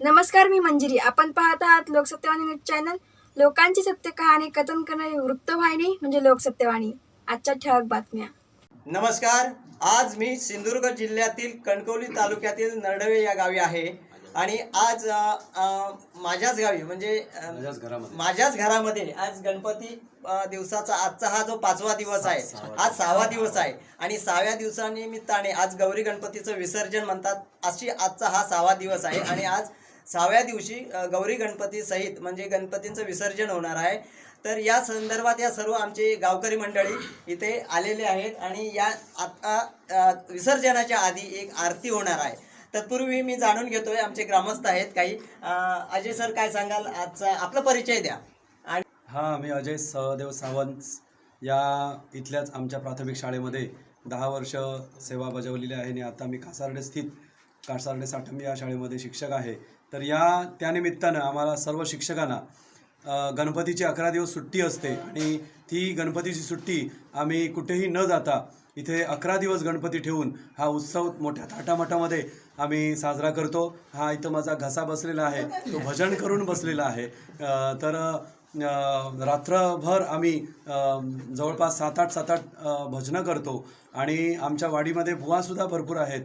नमस्कार मी मंजिरी. आपण पाहत आहात लोकसत्यवाणी न्यूज चॅनल. लोकांची सत्य कहाणी कथन करणारी वृत्तवाहिनी म्हणजे लोकसत्यवाणी आजच्या ठळक बातम्या. नमस्कार. आज मी सिंधुदुर्ग जिल्ह्यातील कणकवली तालुक्यातील नरडवे या गावी आहे. आणि आज माझ्याच गावी म्हणजे माझ्याच घरामध्ये. आज गणपती दिवसाचा आजचा हा जो पाचवा दिवस आहे आज सहावा दिवस आहे. आणि सहाव्या दिवसानिमित्ताने आज गौरी गणपतीचं विसर्जन म्हणतात अशी आजचा हा सहावा दिवस आहे. आणि आज सहाव्या दिवशी गौरी गणपती सहित म्हणजे गणपतींचं विसर्जन होणार आहे. तर या संदर्भात या सर्व आमचे गावकरी मंडळी इथे आलेले आहेत आणि या आता विसर्जनाच्या आधी एक आरती होणार आहे. तत्पूर्वी मी जाणून घेतोय आमचे ग्रामस्थ आहेत काही. अजय सर काय सांगाल? आजचा आपला परिचय द्या. आणि हा मी अजय सहदेव सावंत. या इथल्याच आमच्या प्राथमिक शाळेमध्ये दहा वर्ष सेवा बजावलेली आहे आणि आता मी कासार्डे स्थित कासार्डे साठम या शाळेमध्ये शिक्षक आहे. तर या त्यानिमित्तानं आम्हाला सर्व शिक्षकांना गणपतीची अकरा दिवस सुट्टी असते आणि ती गणपतीची सुट्टी आम्ही कुठेही न जाता इथे अकरा दिवस गणपती ठेवून हा उत्सव मोठ्या थाटामाटामध्ये आम्ही साजरा करतो. हा इथं माझा घसा बसलेला आहे. तो भजन करून बसलेला आहे. तर रात्रभर आम्ही जवळपास सात आठ सात आठ भजनं करतो. आणि आमच्या वाडीमध्ये भुवासुद्धा भरपूर आहेत.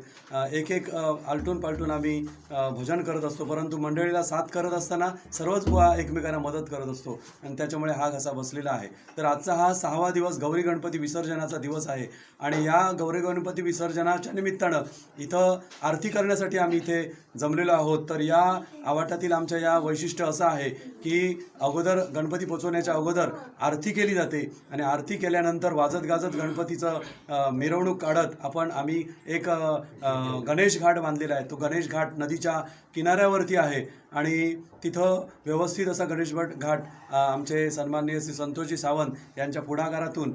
एक एक आलटून पालटून आम्ही भजन करत असतो. परंतु मंडळीला साथ करत असताना सर्वच भुवा एकमेकांना मदत करत असतो. आणि त्याच्यामुळे हा घसा बसलेला आहे. तर आजचा हा सहावा दिवस गौरी गणपती विसर्जनाचा दिवस आहे. आणि या गौरी गणपती विसर्जनाच्या निमित्तानं इथं आरती करण्यासाठी आम्ही इथे जमलेलो आहोत. तर या आवाटातील आमच्या या वैशिष्ट्य असं आहे की अगोदर गणपती पोचवण्याच्या अगोदर आरती केली जाते. आणि आरती केल्यानंतर वाजत गाजत गणपतीचं मिरवणूक काढत आपण आम्ही एक गणेश घाट बांधलेला आहे. तो गणेश घाट नदीच्या किनाऱ्यावरती आहे आणि तिथं व्यवस्थित असा गणेश भट घाट आमचे सन्माननीय श्री संतोषजी सावंत यांच्या पुढाकारातून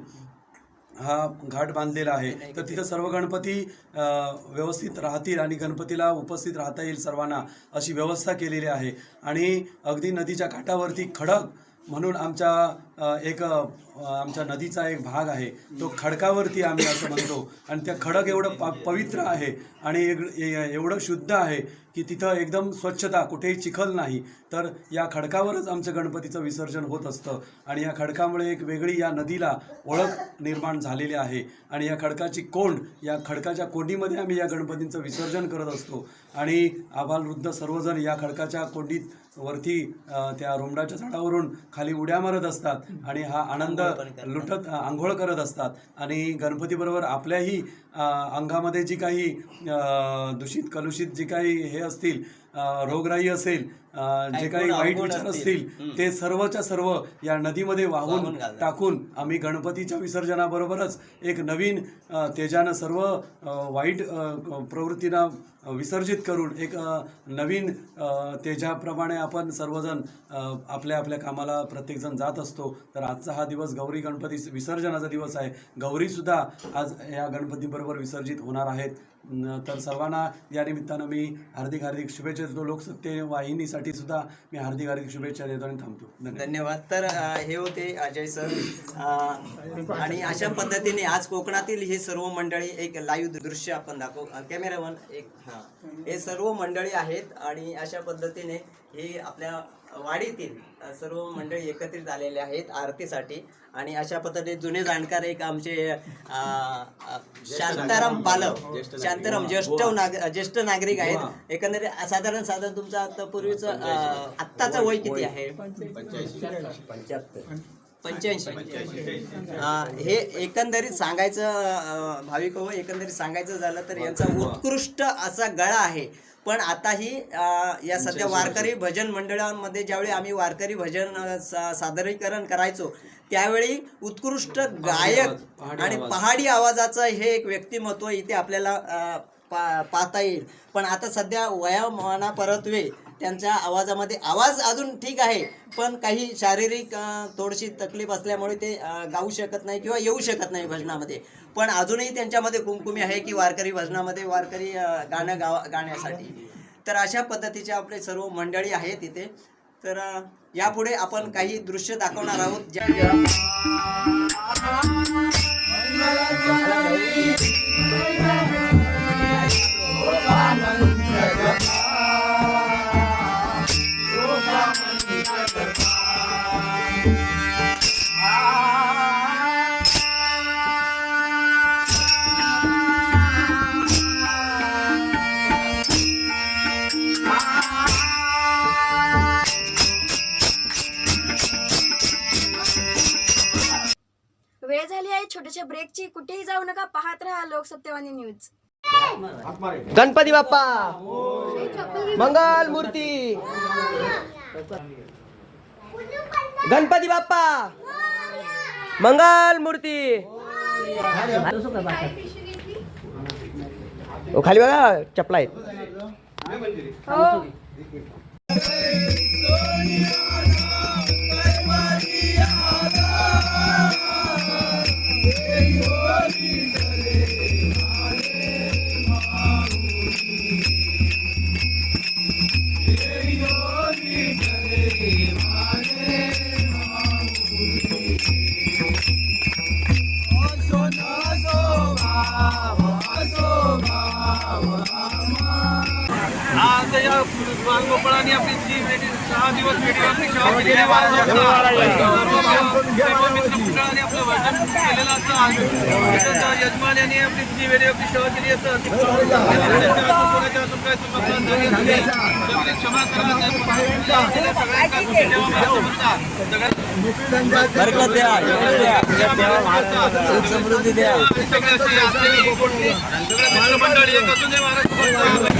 हा घाट बांधलेला आहे. तर तिथं सर्व गणपती व्यवस्थित राहतील आणि गणपतीला उपस्थित राहता येईल सर्वांना अशी व्यवस्था केलेली आहे. आणि अगदी नदीच्या काठावरती खडक म्हणून आमच्या एक आमच्या नदीचा एक भाग आहे. तो खडकावरती आम्ही असं म्हणतो. आणि त्या खडक एवढं प पवित्र आहे आणि एक एवढं शुद्ध आहे की तिथं एकदम स्वच्छता कुठेही चिखल नाही. तर या खडकावरच आमचं गणपतीचं विसर्जन होत असतं. आणि या खडकामुळे एक वेगळी या नदीला ओळख निर्माण झालेली आहे. आणि या खडकाची कोंड या खडकाच्या कोंडीमध्ये आम्ही या गणपतींचं विसर्जन करत असतो. आणि आबालवृद्ध सर्वजण या खडकाच्या कोंडीत वरती त्या रोमडाच्या झाडावरून खाली उड्या मारत असतात. आणि हा आनंद लुटत आंघोळ करत असतात. आणि गणपतीबरोबर आपल्याही अंगामध्ये जी काही दूषित कलुषित जी काही हे असतील रोगराई असेल जे काही वाईट विचार असतील. ते सर्वच्या सर्व या नदीमध्ये वाहून. टाकून आम्ही गणपतीच्या विसर्जनाबरोबरच एक नवीन तेजानं सर्व वाईट प्रवृत्तींना विसर्जित करून एक नवीन तेजाप्रमाणे आपण सर्वजण आपल्या आपल्या कामाला प्रत्येकजण जात असतो तर आजचा हा दिवस गौरी गणपती विसर्जनाचा दिवस आहे गौरीसुद्धा आज या गणपतीबरोबर विसर्जित होणार आहेत तर सर्वांना या निमित्तानं मी हार्दिक हार्दिक शुभेच्छा देतो. लोकसत्य वाहिनीसाठी सुद्धा मी हार्दिक हार्दिक शुभेच्छा देतो आणि थांबतो. धन्यवाद. तर हे होते अजय सर. आणि अशा पद्धतीने आज कोकणातील हे सर्व मंडळी एक लाईव्ह दृश्य आपण दाखवू कॅमेरावन एक हां. हे सर्व मंडळी आहेत आणि अशा पद्धतीने हे आपल्या वाडीतील अ, सर्व मंडळी एकत्रित आलेले आहेत आरतीसाठी. आणि अशा पद्धतीने जुने जाणकार एक आमचे शांताराम पालव शांताराम ज्येष्ठ नाग ज्येष्ठ नागरिक आहेत. एकंदरीत साधारण साधारण तुमचं आता पूर्वीचं आत्ताचं वय किती आहे? पंच्याऐंशी. हे एकंदरीत सांगायचं भाविक हो एकंदरीत सांगायचं झालं तर यांचा उत्कृष्ट असा गळा आहे. पण आताही या सध्या वारकरी भजन मंडळांमध्ये ज्यावेळी आम्ही वारकरी भजन सा- सादरीकरण करायचो त्यावेळी उत्कृष्ट गायक आणि पहाडी आवाजाचं हे एक व्यक्तिमत्व इथे आपल्याला पा पाहता येईल. पण आता सध्या वयामाना परत्वे त्यांच्या आवाजामध्ये आवाज अजून ठीक आहे पण काही शारीरिक थोडीशी तकलीफ असल्यामुळे ते गाऊ शकत नाही किंवा येऊ शकत नाही भजनामध्ये. पण अजूनही त्यांच्यामध्ये कुमकुमी आहे की वारकरी भजनामध्ये वारकरी गाणं गावा गाण्यासाठी. तर अशा पद्धतीचे आपले सर्व मंडळी आहेत इथे. तर यापुढे आपण काही दृश्य दाखवणार आहोत. ज्या जाऊ नका पाहत राहा लोकसत्यवाणी न्यूज. गणपती बाप्पा! मंगल मूर्ती गणपती बाप्पा! मंगल मूर्ती ओ खाली बघा चपला आहेत. बालगोपाळांनी आपली जी सहा दिवस आपली सेवा केलेली. सर्व मित्र मंडळांनी आपलं वर्णन केलेलं तसंच यजमान यांनी आपली जी वेळी आपली सेवा केली असं कोणाच्या काय क्षमा करा सगळ्यांना बरकत द्या समृद्धी द्या.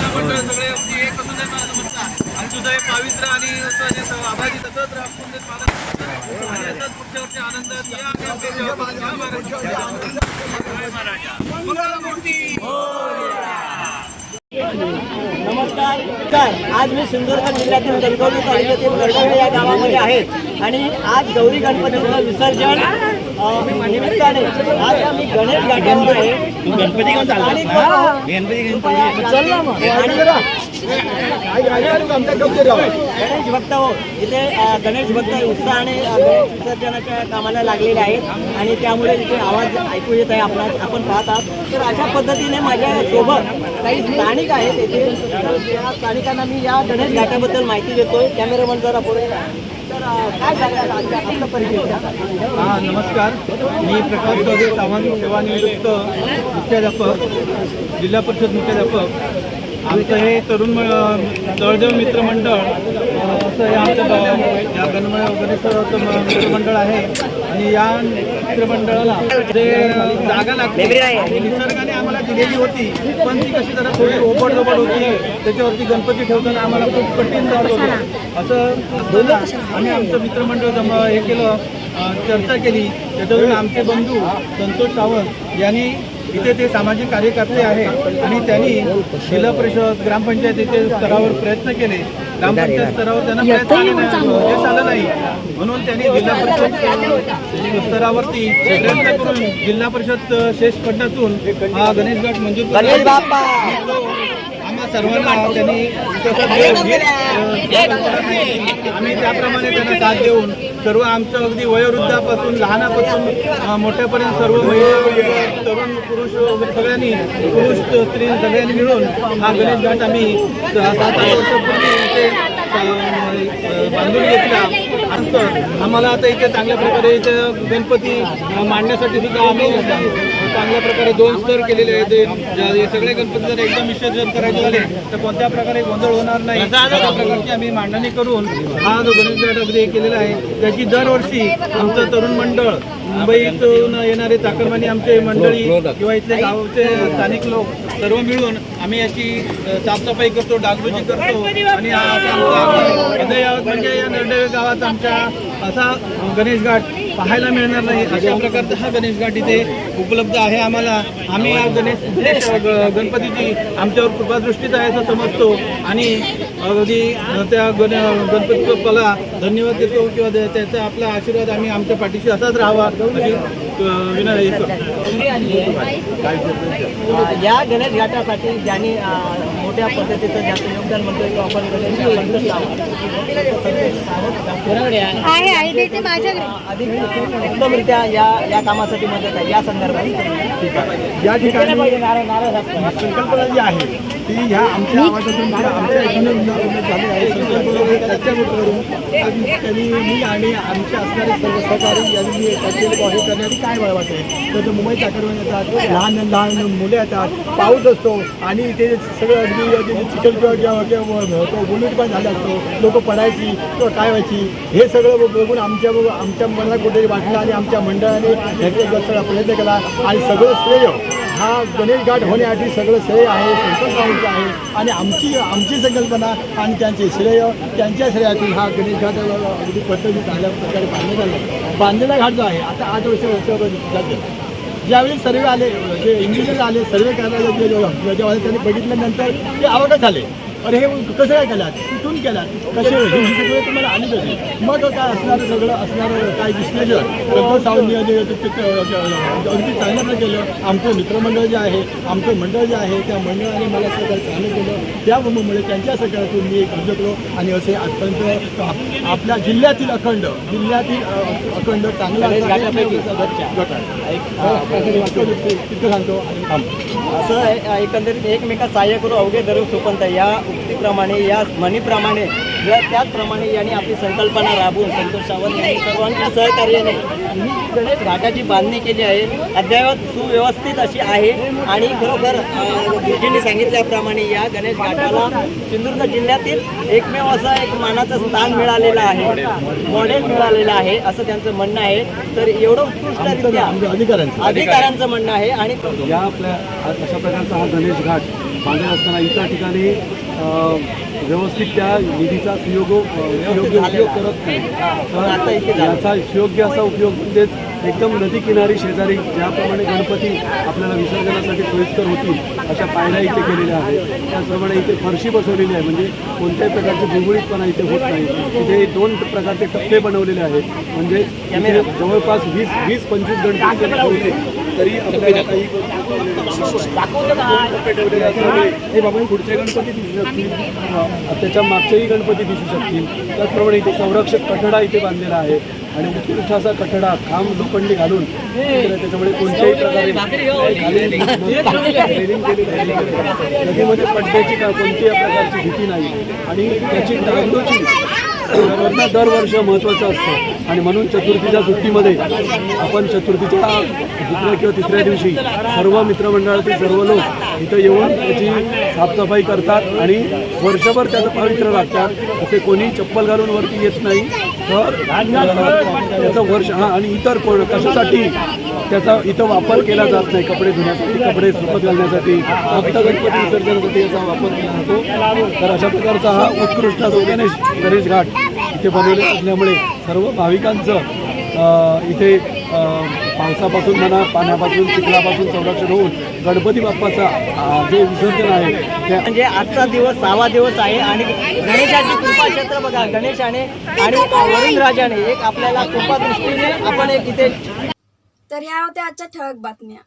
कोणती सगळे एक असून सगळे असून आणि तुझं हे पवित्र आणि तसंच राखून आणि असंच पुढच्या वर्षी आनंदात या महाराज. नमस्कार. तर आज मी सिंधुदुर्ग जिल्ह्यातील कणकवली तालुक्यातील गडगवली या गावामध्ये आहे आणि आज गौरी गणपतीचं विसर्जन निमित्ताने आज आम्ही गणेश घाटावर आहे. गणपती घेऊन मग. गणेश भक्त हो इथे गणेश भक्त उत्साहाने गणेश विसर्जनाच्या कामाला लागलेले आहेत आणि त्यामुळे इथे आवाज ऐकू येत आहे आपला. आपण पाहत आहात. तर अशा पद्धतीने माझ्या सोबत काही स्थानिक आहेत येथे या स्थानिकांना मी या गणेश घाटाबद्दल माहिती देतोय. कॅमेरामन जरा पुढे तर काय सांगाल? आपल्या परिचय हा नमस्कार. मी प्रकाश चौधरी सावंत सेवानिवृत्त मुख्याध्यापक जिल्हा परिषद मुख्याध्यापक. आमचं हे तरुण जळदेव मित्रमंडळ असं हे आमचं या गणम गणेशोत्सवाचं मित्रमंडळ आहे. आणि या मित्रमंडळाला जे जागा लागते निसर्गाने आम्हाला दिलेली होती पण ती कशी जरा थोडी ओबड होती त्याच्यावरती गणपती ठेवताना आम्हाला खूप कठीण जात होतं. असं बोललं आणि आमचं मित्रमंडळ जम हे केलं चर्चा केली. त्याच्यातून आमचे बंधू संतोष सावंत यांनी इथे ते सामाजिक कार्यकर्ते आहे आणि त्यांनी जिल्हा परिषद ग्रामपंचायतीचे स्तरावर प्रयत्न केले. ग्रामपंचायत स्तरावर त्यांना प्रयत्न नाही, यश आलं नाही. म्हणून त्यांनी जिल्हा परिषद स्तरावरती प्रयत्न करून जिल्हा परिषद शेष फंडातून हा गणेश घाट मंजूर केला. गणेश बाप्पा. आम्हा सर्वांना त्यांनी आम्ही त्याप्रमाणे त्यांना साथ देऊन सर्व आमचं अगदी वयोवृद्धापासून लहानापासून मोठ्यापर्यंत सर्व वयो तरुण पुरुष सगळ्यांनी पुरुष स्त्री सगळ्यांनी मिळून हा गणेश घाट आम्ही सात आठ वर्षापूर्वी बांधून घेतला असतं आम्हाला आता इथे चांगल्या प्रकारे इथे गणपती मांडण्यासाठी सुद्धा आम्ही चांगल्या प्रकारे दोन स्तर केलेले आहेत हे सगळे गणपती जर एकदम विसर्जन करायचे झाले तर कोणत्या प्रकारे गोंधळ होणार नाही अशा प्रकारची आम्ही मांडणी करून हा जो गणेश अगदी केलेला आहे त्याची दरवर्षी आमचं तरुण मंडळ मुंबईतून येणारे चाकरमानी आमचे मंडळी किंवा इथले गावचे स्थानिक लोक सर्व मिळून आम्ही याची साफसफाई करतो डागडुजी करतो आणि हा असा म्हणजे या नरडेवे गावात आमच्या असा गणेश घाट पाहायला मिळणार नाही. अशा प्रकारचा हा गणेश घाट इथे उपलब्ध आहे आम्हाला. आम्ही या गणेश गणेश ग- गणपतीची आमच्यावर कृपादृष्टीच आहे असं समजतो. आणि अगदी त्या गण गणपती बाप्पाला धन्यवाद देतो किंवा त्याचा आपला आशीर्वाद आम्ही आमच्या पाठीशी असाच राहावा अशी विनंती या गणेश घाटासाठी ज्यांनी मोठ्या पद्धतीचं ज्याचं योगदान म्हणतोय तो आपण संतोष. आहे माझ्याकडे. अधिक उत्तमरित्या या या कामासाठी मदत आहे. या संदर्भात. या ठिकाणी संकल्पना जी आहे ती ह्या आमच्या आवाजातून आमच्या इथून झाले आहे. त्यांनी मी आणि आमचे असणारे सर्व सहकारी यांनी त्याचे करण्यासाठी काय मला वाटते तर मुंबईत आकडून येतात लहान लहान मुले येतात पाऊस असतो आणि इथे सगळं अगदी चिखल किंवा बुलेट पण झाला असतो लोक पडायची किंवा काय व्हायची हे सगळं बघून आमच्या आमच्या मनाला कुठेतरी वाटलं आणि आमच्या मंडळाने ह्याचा सगळा प्रयत्न केला आणि सगळं श्रेय हा गणेश घाट होण्यासाठी सगळं श्रेय आहे संतोष आहे. आणि आमची आमची संकल्पना आणि त्यांचे श्रेय त्यांच्या श्रेयातील हा गणेश घाट अगदी पद्धती चांगल्या प्रकारे बांधण्यात आला. बांधलेला घाट जो आहे आता आठ वर्ष वर्ष जाते. ज्यावेळी सर्वे आले जे इंजिनियर आले सर्वे करायला गेले जेव्हा त्यांनी बघितल्यानंतर ते आवडत झाले. अरे हे कसं काय केलात कुठून केलात कसे? हे सगळे तुम्हाला आली कशी मग काय असणारं सगळं असणारं काय विश्लेषण सावंत ते- अगदी प्रकारे केलं. आमचं मित्रमंडळ जे आहे आमचं मंडळ जे आहे त्या मंडळाने मला सगळं चांगलं केलं. त्यामुळे त्यांच्या सगळ्यातून मी एक उद्योगलो आणि असे आप- आपल्या जिल्ह्यातील अखंड जिल्ह्यातील अखंड चांगला गट आहे. तिथं सांगतो. आणि थांबतो असं एकंदरीत एकमेकात सहाय्य करू अवघे धरू सुपंत या उक्तीप्रमाणे या म्हणीप्रमाणे त्याचप्रमाणे यांनी आपली संकल्पना राबवून संतोष सावंत यांनी सर्वांच्या सहकार्याने ही गणेश घाटाची बांधणी केली आहे. अद्ययावत सुव्यवस्थित अशी आहे आणि खरोखर गुरुजींनी सांगितल्याप्रमाणे या गणेश घाटाला सिंधुदुर्ग जिल्ह्यातील एकमेव असं एक मानाचं स्थान मिळालेलं आहे. मॉडेल मिळालेलं आहे असं त्यांचं म्हणणं आहे. तर एवढं उत्कृष्टरित्या आमच्या अधिकाऱ्यांचं. अधिकाऱ्यांचं म्हणणं आहे आणि या आपल्या अशा प्रकारचा हा गणेश घाट बांधत असताना इतर ठिकाणी व्यवस्थित त्या निधीचा सुयोग सुयोग्य उपयोग करत नाही. तर याचा सुयोग्य असा उपयोग म्हणजेच एकदम नदी किनारी शेजारी ज्याप्रमाणे गणपती आपल्याला विसर्जनासाठी सोयीस्कर होतील अशा पायऱ्या इथे केलेल्या आहेत. त्याचप्रमाणे इथे फरशी बसवलेली आहे. म्हणजे कोणत्याही प्रकारचे गुळगुळीतपणा इथे होत नाही. इथे दोन प्रकारचे टप्पे बनवलेले आहेत. म्हणजे जवळपास वीस वीस पंचवीस गणपती जरी तरी आपल्याला काही हे बाबा पुढचे गणपती दिसू शकतील त्याच्या मागचेही गणपती दिसू शकतील. त्याचप्रमाणे इथे संरक्षक कठडा इथे बांधलेला आहे आणि उत्कृष्ट असा कठडा खांब लोखंडी घालून त्याच्यामुळे कोणत्याही प्रकारे नदीमध्ये पडण्याची का कोणत्याही प्रकारची भीती नाही. आणि त्याची डागडुजी दरवर्ष महत्त्वाचं असतं. आणि म्हणून चतुर्थीच्या सुट्टीमध्ये आपण चतुर्थीच्या दुसऱ्या किंवा तिसऱ्या दिवशी सर्व मित्रमंडळातील सर्व लोक इथं येऊन त्याची साफसफाई करतात आणि वर्षभर त्याचं पवित्र राखतात. तिथे कोणी चप्पल घालून वरती येत नाही. तर त्याचं वर्ष हां आणि इतर कोण कशासाठी त्याचा इथं वापर केला जात नाही? कपडे धुण्यासाठी कपडे सुकत घालण्यासाठी. भक्त गणपती विसर्जनासाठी याचा वापर केला जातो. तर अशा प्रकारचा हा उत्कृष्ट असो गणेश गणेश घाट. इथे बनवले असल्यामुळे सर्व भाविकांचं इथे पावसापासून म्हणा पाण्यापासून चिखलापासून संरक्षण होऊन गणपती बाप्पाचा जे विसर्जन आहे त्या म्हणजे आजचा दिवस सहावा दिवस आहे आणि गणेशाची कृपा क्षेत्र बघा गणेशाने आणि वरुण राजाने एक आपल्याला कृपा दृष्टीने आपण एक इथे तर ह्या होत्या आजच्या ठळक बातम्या.